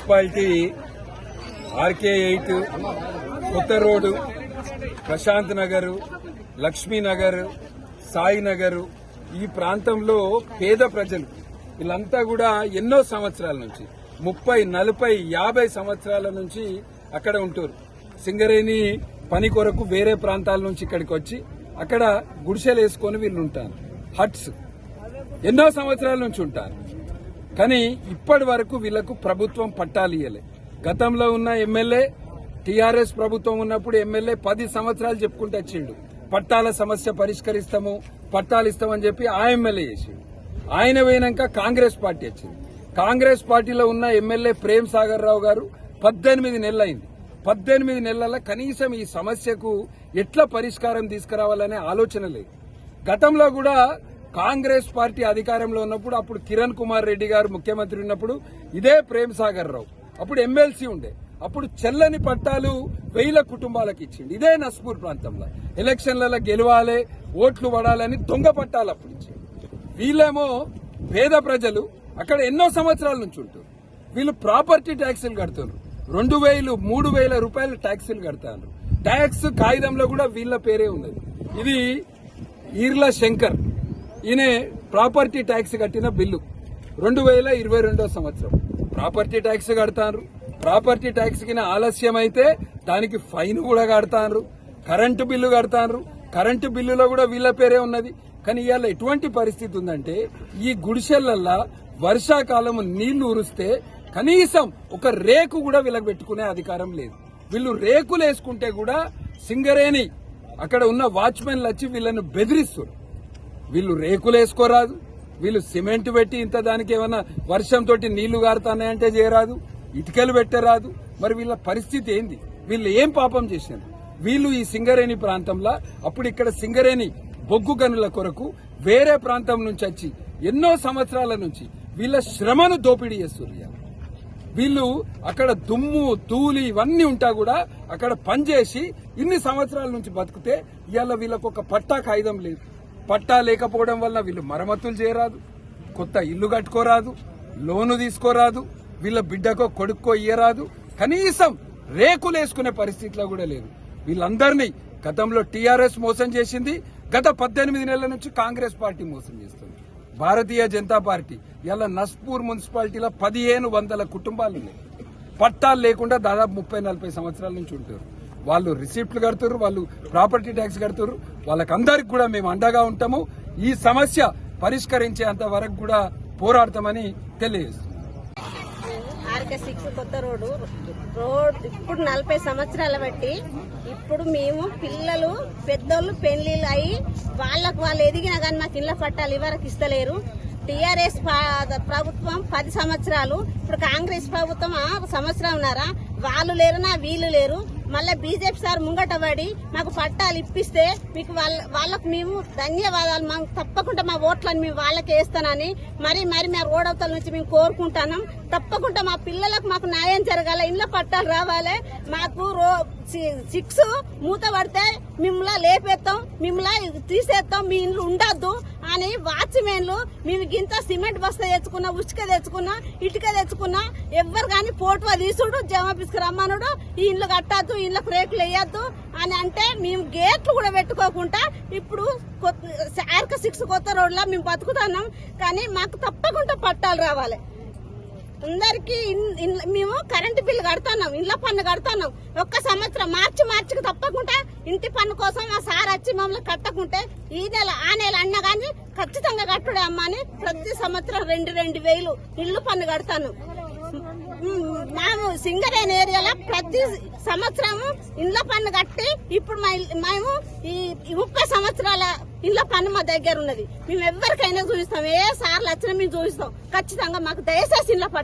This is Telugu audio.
మున్సిపాలిటీ ఆర్కే ఎయిట్ కొత్త రోడ్డు ప్రశాంత్ నగర్ లక్ష్మీనగర్ సాయినగర్ ఈ ప్రాంతంలో పేద ప్రజలు వీళ్ళంతా కూడా ఎన్నో సంవత్సరాల నుంచి ముప్పై నలభై యాభై సంవత్సరాల నుంచి అక్కడ ఉంటారు. సింగరేణి పని కొరకు వేరే ప్రాంతాల నుంచి ఇక్కడికి వచ్చి అక్కడ గుడిసెలు వేసుకొని వీళ్ళు ఉంటారు హట్స్ ఎన్నో సంవత్సరాల నుంచి ఉంటారు. కానీ ఇప్పటి వరకు వీళ్ళకు ప్రభుత్వం పట్టాలు ఇయ్యలే. గతంలో ఉన్న ఎమ్మెల్యే టీఆర్ఎస్ ప్రభుత్వం ఉన్నప్పుడు ఎమ్మెల్యే పది సంవత్సరాలు చెప్పుకుంటూ వచ్చిండు. పట్టాల సమస్య పరిష్కరిస్తాము పట్టాలు ఇస్తామని చెప్పి ఆ ఎమ్మెల్యే చేసిండు. ఆయన పోయినాక కాంగ్రెస్ పార్టీ వచ్చింది. కాంగ్రెస్ పార్టీలో ఉన్న ఎమ్మెల్యే ప్రేమ్ సాగర్ రావు గారు పద్దెనిమిది నెలలైంది. పద్దెనిమిది నెలల కనీసం ఈ సమస్యకు ఎట్లా పరిష్కారం తీసుకురావాలనే ఆలోచన లేదు. గతంలో కూడా కాంగ్రెస్ పార్టీ అధికారంలో ఉన్నప్పుడు అప్పుడు కిరణ్ కుమార్ రెడ్డి గారు ముఖ్యమంత్రి ఉన్నప్పుడు ఇదే ప్రేమ్ సాగర్ రావు. అప్పుడు ఎమ్మెల్సీ ఉండే. అప్పుడు చెల్లని పట్టాలు వేల కుటుంబాలకు ఇచ్చింది ఇదే నస్పూర్ ప్రాంతంలో. ఎలక్షన్లలో గెలవాలి ఓట్లు పడాలని దొంగ పట్టాలు అప్పుడు ఇచ్చింది వీళ్ళేమో పేద ప్రజలు అక్కడ ఎన్నో సంవత్సరాల నుంచి ఉంటారు వీళ్ళు ప్రాపర్టీ ట్యాక్సులు కడుతున్నారు రెండు వేలు మూడు వేల రూపాయలు ట్యాక్సులు కడతారు. ట్యాక్స్ కాగితంలో కూడా వీళ్ళ పేరే ఉన్నది. ఇది ఈర్ల శంకర్. ఈయన ప్రాపర్టీ ట్యాక్స్ కట్టిన బిల్లు. రెండు వేల ఇరవై రెండో సంవత్సరం. ప్రాపర్టీ ట్యాక్స్ కడతారు ప్రాపర్టీ ట్యాక్స్ కింద ఆలస్యం అయితే దానికి ఫైన్ కూడా కడతారు కరెంటు బిల్లు కడతారు కరెంటు బిల్లులో కూడా వీళ్ళ పేరే ఉన్నది. కానీ ఇవాళ ఎటువంటి పరిస్థితి ఉందంటే ఈ గుడిసెలల్లా వర్షాకాలం నీళ్ళు ఉరిస్తే కనీసం ఒక రేకు కూడా వీళ్ళకి పెట్టుకునే అధికారం లేదు. వీళ్ళు రేకులు వేసుకుంటే కూడా సింగరేణి అక్కడ ఉన్న వాచ్మెన్లు వచ్చి వీళ్ళని బెదిరిస్తారు వీళ్ళు రేకులు వేసుకోరాదు. వీళ్ళు సిమెంట్ పెట్టి ఇంత దానికి ఏమన్నా వర్షంతో నీళ్ళు గారుతానంటే చేయరాదు. ఇటుకలు పెట్టరాదు. మరి వీళ్ళ పరిస్థితి ఏంది? వీళ్ళు ఏం పాపం చేశారు? వీళ్ళు ఈ సింగరేణి ప్రాంతంలో అప్పుడు ఇక్కడ సింగరేణి బొగ్గు గనుల కొరకు వేరే ప్రాంతం నుంచి వచ్చి ఎన్నో సంవత్సరాల నుంచి వీళ్ళ శ్రమను దోపిడీ చేస్తున్నారు వీళ్ళు అక్కడ దుమ్ము తూలి ఇవన్నీ ఉంటా కూడా అక్కడ పనిచేసి ఇన్ని సంవత్సరాల నుంచి బతికితే ఇవాళ వీళ్ళకు ఒక పట్టా కాగితం లేదు. పట్టా లేకపోవడం వల్ల వీళ్ళు మరమ్మతులు చేయరాదు కొత్త ఇల్లు కట్టుకోరాదు లోను తీసుకోరాదు వీళ్ళ బిడ్డకో కొడుక్కో ఇయ్యరాదు. కనీసం రేకులు వేసుకునే పరిస్థితిలో కూడా లేదు. వీళ్ళందరినీ గతంలో టీఆర్ఎస్ మోసం చేసింది గత పద్దెనిమిది నెలల నుంచి కాంగ్రెస్ పార్టీ మోసం చేస్తుంది. భారతీయ జనతా పార్టీ ఇలా నస్పూర్ మున్సిపాలిటీలో పదిహేను వందల కుటుంబాలు ఉన్నాయి. పట్టాలు లేకుండా దాదాపు ముప్పై నలభై సంవత్సరాల నుంచి ఉంటారు. వాళ్ళు రిసిప్ట్లు కడుతురు వాళ్ళు ప్రాపర్టీ ట్యాక్స్ కడుతున్నారు వాళ్ళకందరికి కూడా మేము అండగా ఉంటాము. ఈ సమస్య పరిష్కరించేంత వరకు కూడా పోరాడతామని తెలియజేస్తుంది ఆర్కే సిక్స్ కొత్త రోడ్డు. రోడ్ ఇప్పుడు నలభై సంవత్సరాల బట్టి ఇప్పుడు మేము పిల్లలు పెద్దోళ్ళు పెళ్ళిళ్ళు అయ్యి వాళ్ళకు వాళ్ళు ఎదిగినా కానీ మాకు ఇళ్ళ పట్టాలు ఇవరకు ఇస్తలేరు. టీఆర్ఎస్ ప్రభుత్వం పది సంవత్సరాలు. ఇప్పుడు కాంగ్రెస్ ప్రభుత్వం ఆ సంవత్సరం ఉన్నారా? వాళ్ళు లేరునా? వీళ్ళు లేరు. మళ్ళీ బీజేపీ సార్ ముంగట పడి మాకు పట్టాలు ఇప్పిస్తే మీకు వాళ్ళ వాళ్ళకు మేము ధన్యవాదాలు. మాకు తప్పకుండా మా ఓట్లను మేము వాళ్ళకి వేస్తానని మరి మరి మా రోడవతల నుంచి మేము కోరుకుంటున్నాం తప్పకుండా మా పిల్లలకు మాకు న్యాయం జరగాలి. ఇంట్లో పట్టాలు రావాలి. మాకు రో సి- సిక్స్ మూత పడితే మిమ్మల్ని లేపేస్తాం. మిమ్మల్ని తీసేస్తాం. మీ ఇండ్లు ఉండద్దు. వాచ్మెన్లు మేము గింత సిమెంట్ బస్తా తెచ్చుకున్నా ఉచిక తెచ్చుకున్నా ఇటుక తెచ్చుకున్నా ఎవ్వరు కానీ పోటువా తీసుడు జమాఫీస్కి రమ్మనుడు ఈ ఇండ్లు కట్టద్దు ఇండ్లకు రేకులు వేయద్దు అని అంటే మేము గేట్లు కూడా పెట్టుకోకుండా ఇప్పుడు ఆర్క సిక్స్ కొత్త రోడ్లో మేము బతుకుతున్నాం. కానీ మాకు తప్పకుండా పట్టాలు రావాలి. అందరికి ఇన్- ఇన్- మేము కరెంటు బిల్లు కడుతున్నాం ఇండ్ల పన్ను కడుతున్నాం. ఒక్క సంవత్సరం మార్చి మార్చికి తప్పకుండా ఇంటి పన్ను కోసం మా సార్ వచ్చి మమ్మల్ని కట్టకుంటే ఈ నెల ఆ నెల అన్నా కానీ ఖచ్చితంగా కట్టుడే అమ్మా అని ప్రతి సంవత్సరం రెండు రెండు వేలు ఇల్లు పన్ను కడతాను మేము సింగరేణి ఏరియాలో ప్రతి సంవత్సరము ఇండ్ల పన్ను కట్టి ఇప్పుడు మేము ఈ ముప్పై సంవత్సరాల ఇండ్ల పన్ను మా దగ్గర ఉన్నది. మేము ఎవరికైనా చూపిస్తాం ఏ సార్లు వచ్చినా మేము చూపిస్తాం. ఖచ్చితంగా మాకు దయచేసి ఇండ్ల పట్టు